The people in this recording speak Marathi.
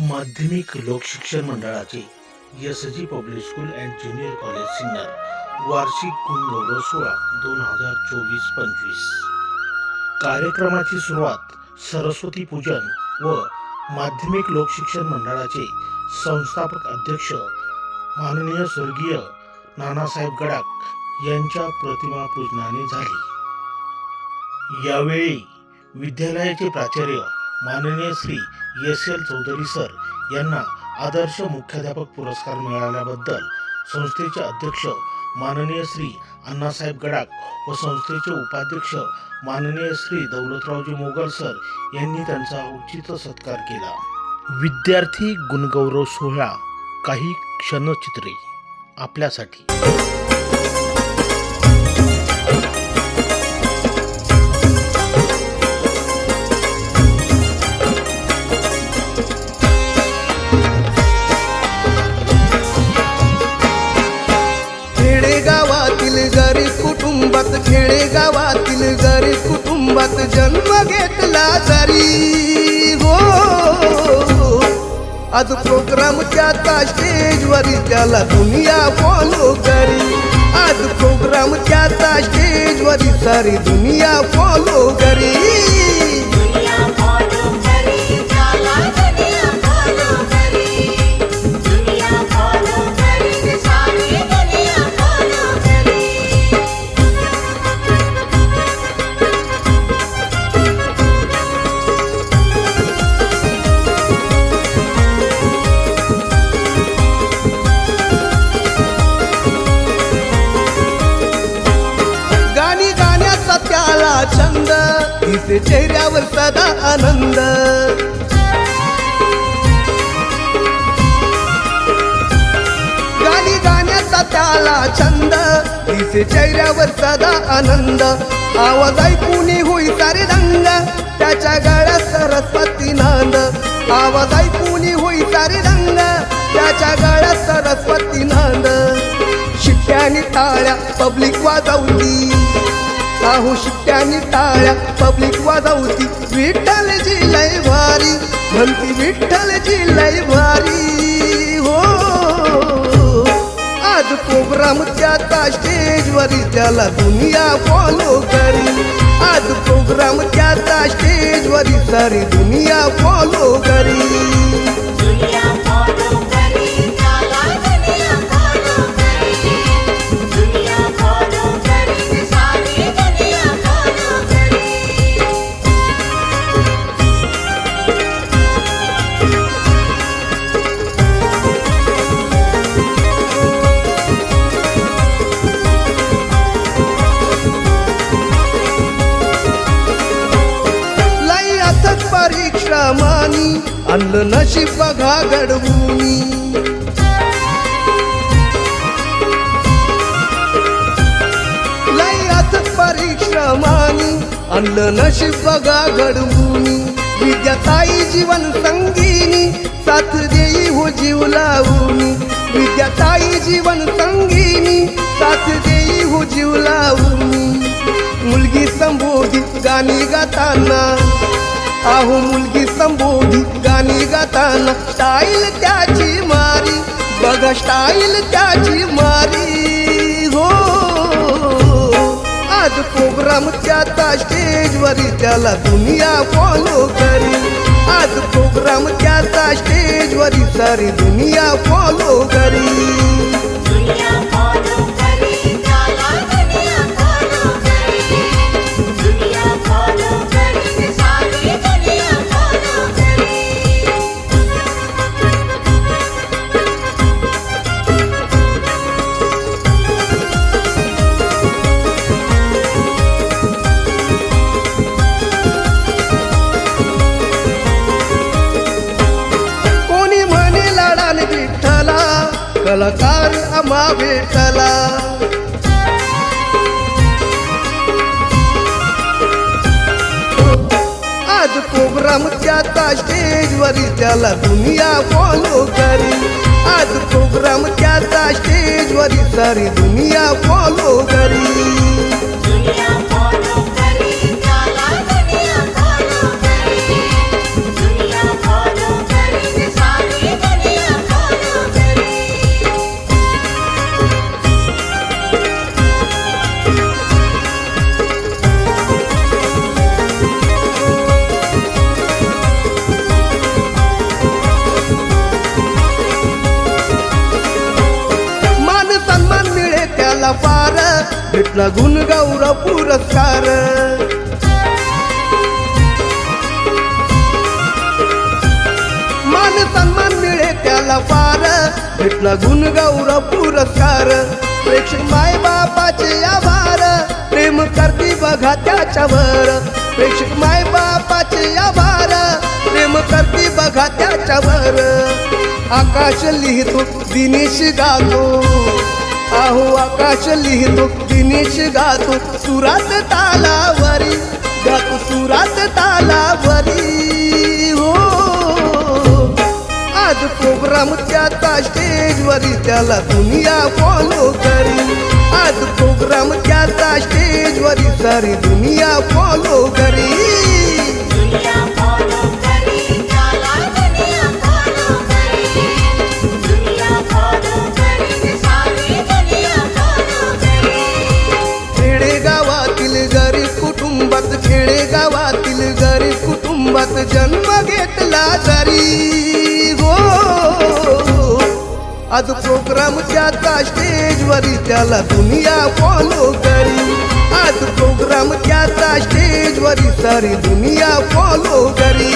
माध्यमिक लोकशिक्षण मंडळाचे S G public school and junior college Sinnar वार्षिक गुणगौरव सोहळा दोन हजार चोवीस पंचवीस. कार्यक्रमाची सुरुवात सरस्वती पूजन व माध्यमिक लोकशिक्षण मंडळाचे संस्थापक अध्यक्ष माननीय स्वर्गीय नानासाहेब गडाख यांच्या प्रतिमा पूजनाने झाली. यावेळी विद्यालयाचे प्राचार्य माननीय Shri S L Chaudhari sir यांना आदर्श मुख्याध्यापक पुरस्कार मिळाल्याबद्दल संस्थेचे अध्यक्ष माननीय श्री अण्णासाहेब गडाख व संस्थेचे उपाध्यक्ष माननीय श्री दौलतरावजी मोगल सर यांनी त्यांचा उचित सत्कार केला. विद्यार्थी गुणगौरव सोहळा काही क्षणचित्रे आपल्यासाठी. कुटुंबात कुटुंबात खेडेगावातील गरीब कुटुंबात जन्म घेतला जरी. हो. आज प्रोग्रामच्या त्या स्टेजवरी त्याला दुनिया फॉलो करी आज प्रोग्रामच्या त्या स्टेजवरी सारी दुनिया फॉलो करी छंद तिचे चेहऱ्यावर सदा आनंद. गाणी गाण्याचा त्याला छंद तिचे चेहऱ्यावर सदा आनंद. आवाज ऐकून होई सारे रंग त्याच्या गळ्यात सरस्वती नांद. आवाज ऐकून होई सारे रंग त्याच्या गळ्यात सरस्वती नांद. शिट्ट्यानी टाळ्या पब्लिक वाजवली साहू शिट्ट्यानी टाळ्या पब्लिक वाजवती विठ्ठलजी लय भारी. म्हणती विठ्ठलजी लय भारी. हो. आज प्रोग्राम त्याचा स्टेजवरी त्याला दुनिया फॉलो करी. आज प्रोग्राम त्याचा स्टेजवरी सारी दुनिया फॉलो करी. परीक्षा आणलं नशीब बघा घडवूनी लई अथक आणलं नशीब बघा घडवूनी विद्याताई जीवन संगीनी साथ देई हो जीव लावूनी. विद्याताई जीवन संगीनी साथ देई हो जीव लावूनी. मुलगी संबोधित गाणी गाताना आहो मुलगी संबोधी गाणी गाताना स्टाईल त्याची मारी. बघा स्टाईल त्याची मारी. हो. आज प्रोग्राम त्याचा स्टेजवरी त्याला दुनिया फॉलो करी. आज प्रोग्राम त्याचा स्टेजवरी सारी दुनिया फॉलो करी. कलाकार आम्हा भेटला. आज प्रोग्राम त्याचा स्टेजवरी त्याला दुनिया फॉलो करी. आज प्रोग्राम त्याचा स्टेजवरी सारी दुनिया फॉलो करी. दुनिया फॉलो करी भेटला गुणगौरव पुरस्कार मान सन्मान मिळे त्याला फार भेटला गुणगौरव पुरस्कार प्रेक्षक माय बापाचे आभार. प्रेम करती बघा त्याच्यावर. प्रेक्षक माय बापाचे आभार. प्रेम करती बघा त्याच्यावर. आकाश लिहितो दिनेश गातो. आहो आकाश लिहितो दिनेश गातो सुरात तालावरी गातो सुरात तालावरी. हो आज प्रोग्राम त्याचा स्टेजवरी त्याला दुनिया फॉलो करी. आज प्रोग्राम त्याचा स्टेजवरी सारी दुनिया फॉलो घेतला हो. आज प्रोग्रामच्या त्या स्टेजवरी त्याला दुनिया फॉलो करी आज प्रोग्रामच्या त्या स्टेजवरी सारी दुनिया फॉलो करी